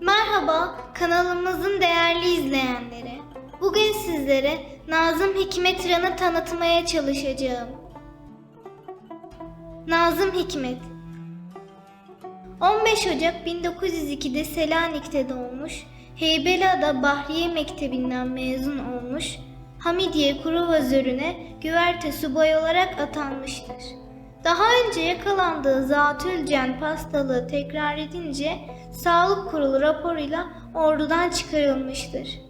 Merhaba kanalımızın değerli izleyenleri. Bugün sizlere Nazım Hikmet Ran'ı tanıtmaya çalışacağım. Nazım Hikmet 15 Ocak 1902'de Selanik'te doğmuş, Heybeliada Bahriye Mektebi'nden mezun olmuş, Hamidiye Kuruvazörü'ne güverte subay olarak atanmıştır. Daha önce yakalandığı zatülcen hastalığı tekrar edince Sağlık Kurulu raporuyla ordudan çıkarılmıştır.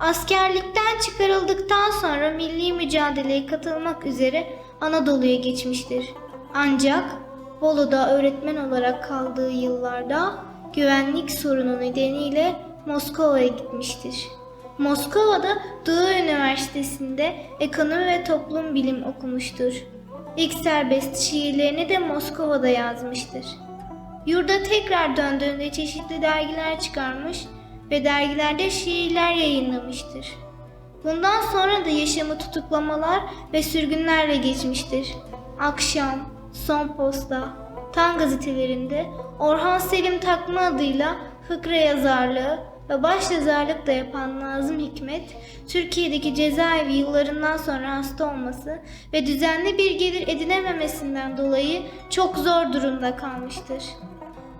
Askerlikten çıkarıldıktan sonra milli mücadeleye katılmak üzere Anadolu'ya geçmiştir. Ancak Bolu'da öğretmen olarak kaldığı yıllarda güvenlik sorunu nedeniyle Moskova'ya gitmiştir. Moskova'da Doğu Üniversitesi'nde ekonomi ve toplum bilim okumuştur. İlk serbest şiirlerini de Moskova'da yazmıştır. Yurda tekrar döndüğünde çeşitli dergiler çıkarmış ve dergilerde şiirler yayınlamıştır. Bundan sonra da yaşamı tutuklamalar ve sürgünlerle geçmiştir. Akşam, Son Posta, Tan gazetelerinde Orhan Selim Takma adıyla fıkra yazarlığı ve baş yazarlık da yapan Nazım Hikmet, Türkiye'deki cezaevi yıllarından sonra hasta olması ve düzenli bir gelir edinememesinden dolayı çok zor durumda kalmıştır.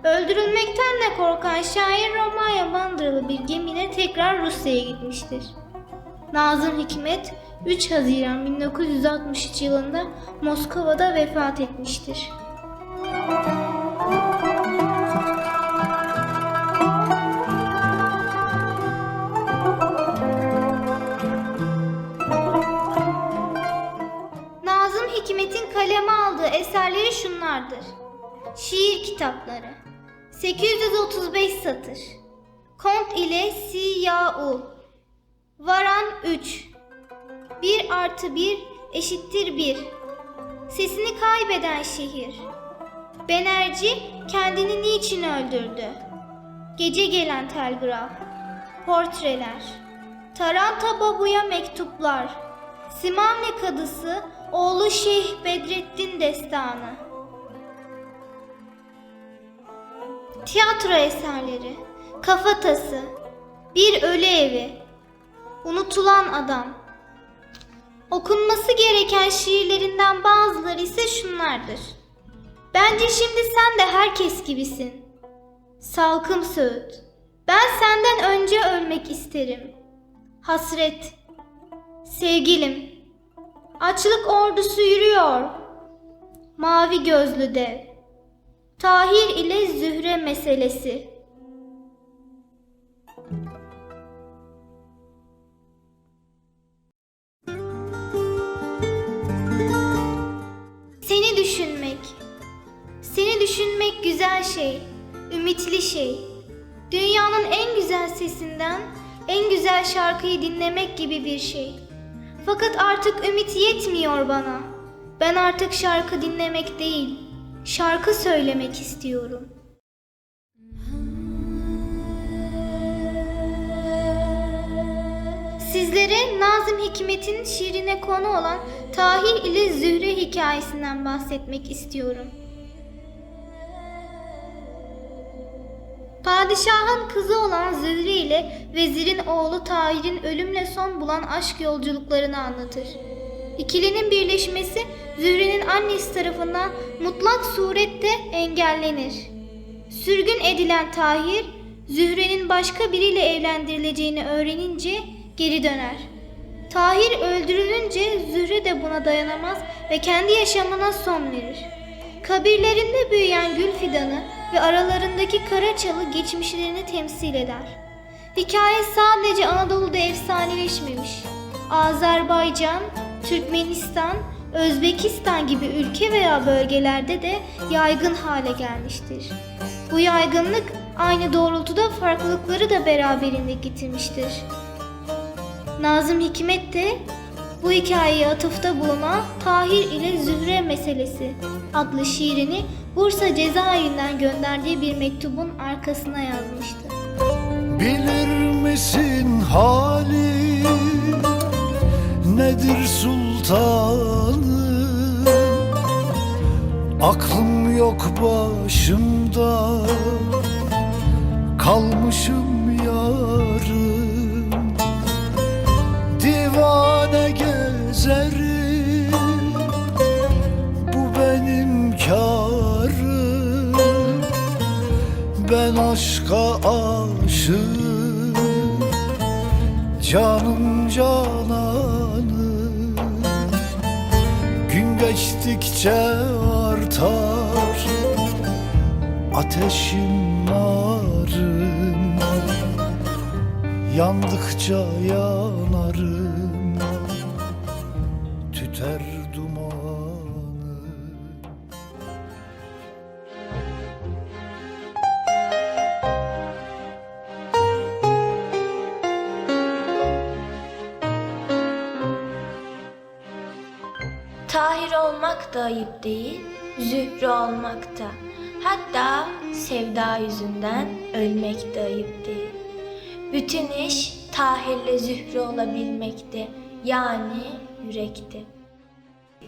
Öldürülmekten de korkan şair Romanya bandıralı bir gemiyle tekrar Rusya'ya gitmiştir. Nazım Hikmet 3 Haziran 1963 yılında Moskova'da vefat etmiştir. Kitapları. 835 satır. Kont ile Siyau. Varan 3 1 artı 1 eşittir 1 Sesini kaybeden şehir. Benerci kendini niçin öldürdü? Gece gelen telgraf Portreler Taranta Babu'ya mektuplar. Simavne Kadısı Oğlu Şeyh Bedrettin Destanı Tiyatro eserleri Kafatası Bir Ölü Evi Unutulan Adam Okunması gereken şiirlerinden bazıları ise şunlardır. Bence şimdi sen de herkes gibisin. Salkım Söğüt Ben senden önce ölmek isterim. Hasret Sevgilim Açlık ordusu yürüyor. Mavi gözlü dev. Tahir ile Zühre meselesi. Seni düşünmek. Seni düşünmek güzel şey, ümitli şey. Dünyanın en güzel sesinden en güzel şarkıyı dinlemek gibi bir şey. Fakat artık ümit yetmiyor bana. Ben artık şarkı dinlemek değil, şarkı söylemek istiyorum. Sizlere Nazım Hikmet'in şiirine konu olan Tahir ile Zühre hikayesinden bahsetmek istiyorum. Padişahın kızı olan Zühre ile vezirin oğlu Tahir'in ölümle son bulan aşk yolculuklarını anlatır. İkilinin birleşmesi Zühre'nin annesi tarafından mutlak surette engellenir. Sürgün edilen Tahir, Zühre'nin başka biriyle evlendirileceğini öğrenince geri döner. Tahir öldürülünce Zühre de buna dayanamaz ve kendi yaşamına son verir. Kabirlerinde büyüyen gül fidanı ve aralarındaki kara çalı geçmişlerini temsil eder. Hikaye sadece Anadolu'da efsaneleşmemiş. Azerbaycan, Türkmenistan, Özbekistan gibi ülke veya bölgelerde de yaygın hale gelmiştir. Bu yaygınlık aynı doğrultuda farklılıkları da beraberinde getirmiştir. Nazım Hikmet de bu hikayeye atıfta bulunan Tahir ile Zühre meselesi adlı şiirini Bursa cezaevinden gönderdiği bir mektubun arkasına yazmıştı. Bilir misin hali Aklım yok başımda kalmışım yarım Divane gezerim bu benim karım Ben aşka aşığım Canım cananım. Gün geçtikçe artar Ateşim narım Yandıkça yanarım Tüter Tahir olmak da ayıp değil, zühre olmak da. Hatta sevda yüzünden ölmek de ayıp değil. Bütün iş Tahir'le zühre olabilmekti. Yani yürekti.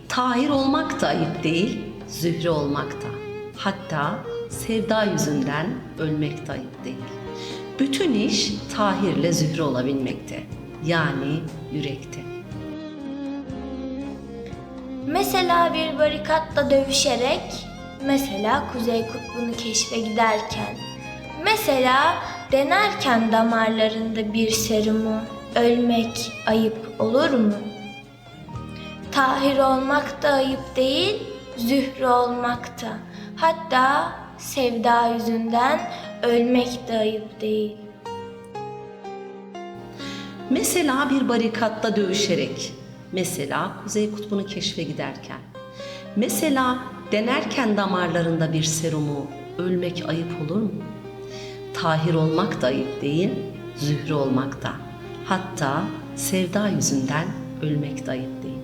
Tahir olmak da ayıp değil, zühre olmak da. Hatta sevda yüzünden ölmek de ayıp değil. Bütün iş Tahir'le zühre olabilmekte. Yani yürekte. Mesela bir barikatla dövüşerek, mesela Kuzey Kutbu'nu keşfe giderken, mesela denerken damarlarında bir serumu, ölmek ayıp olur mu? Tahir olmak da ayıp değil, zühre olmak da. Hatta sevda yüzünden ölmek de ayıp değil. Mesela bir barikatta dövüşerek, mesela Kuzey Kutbu'nu keşfe giderken, mesela denerken damarlarında bir serumu ölmek ayıp olur mu? Tahir olmak da ayıp değil, zühre olmak da. Hatta sevda yüzünden ölmek de ayıp değil.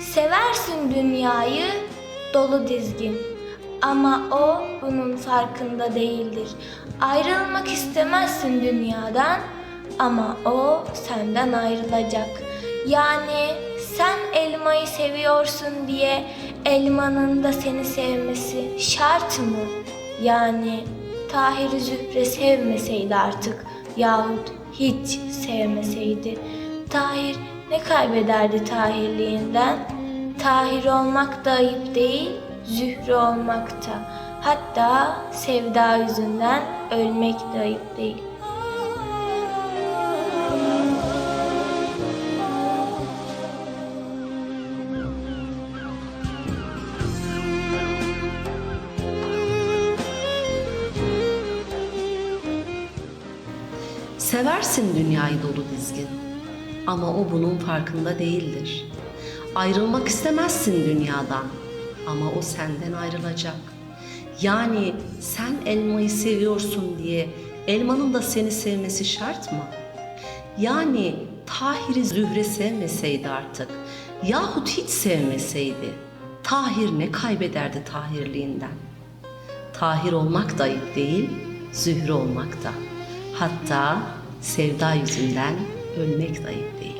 Seversin dünyayı dolu dizgin ama o bunun farkında değildir. Ayrılmak istemezsin dünyadan ama o senden ayrılacak. Yani sen elmayı seviyorsun diye elmanın da seni sevmesi şart mı? Yani Tahir Zühre sevmeseydi artık yahut hiç sevmeseydi Tahir ne kaybederdi Tahirliğinden? Tahir olmak da ayıp değil, zühre olmak da. Hatta sevda yüzünden ölmek de ayıp değil. Seversin dünyayı dolu dizgin ama o bunun farkında değildir. Ayrılmak istemezsin dünyadan ama o senden ayrılacak. Yani sen elmayı seviyorsun diye elmanın da seni sevmesi şart mı? Yani Tahir'i Zühre sevmeseydi artık yahut hiç sevmeseydi Tahir ne kaybederdi Tahirliğinden? Tahir olmak da ayıp değil, Zühre olmak da. Hatta sevda yüzünden ölmek ayıp değil.